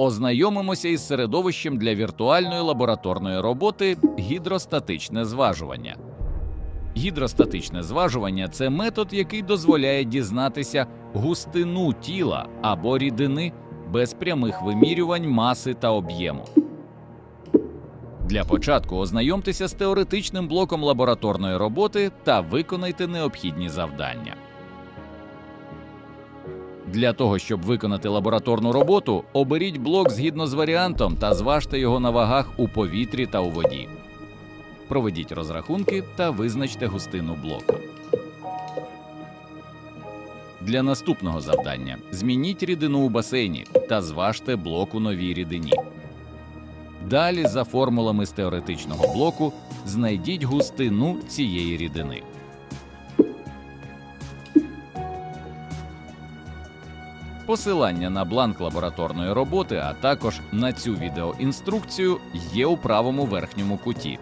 Ознайомимося із середовищем для віртуальної лабораторної роботи гідростатичне зважування. Гідростатичне зважування це метод, який дозволяє дізнатися густину тіла або рідини без прямих вимірювань маси та об'єму. Для початку ознайомтеся з теоретичним блоком лабораторної роботи та виконайте необхідні завдання. Для того, щоб виконати лабораторну роботу, оберіть блок згідно з варіантом та зважте його на вагах у повітрі та у воді. Проведіть розрахунки та визначте густину блоку. Для наступного завдання змініть рідину у басейні та зважте блок у новій рідині. Далі, за формулами з теоретичного блоку, знайдіть густину цієї рідини. Посилання на бланк лабораторної роботи, а також на цю відеоінструкцію є у правому верхньому куті.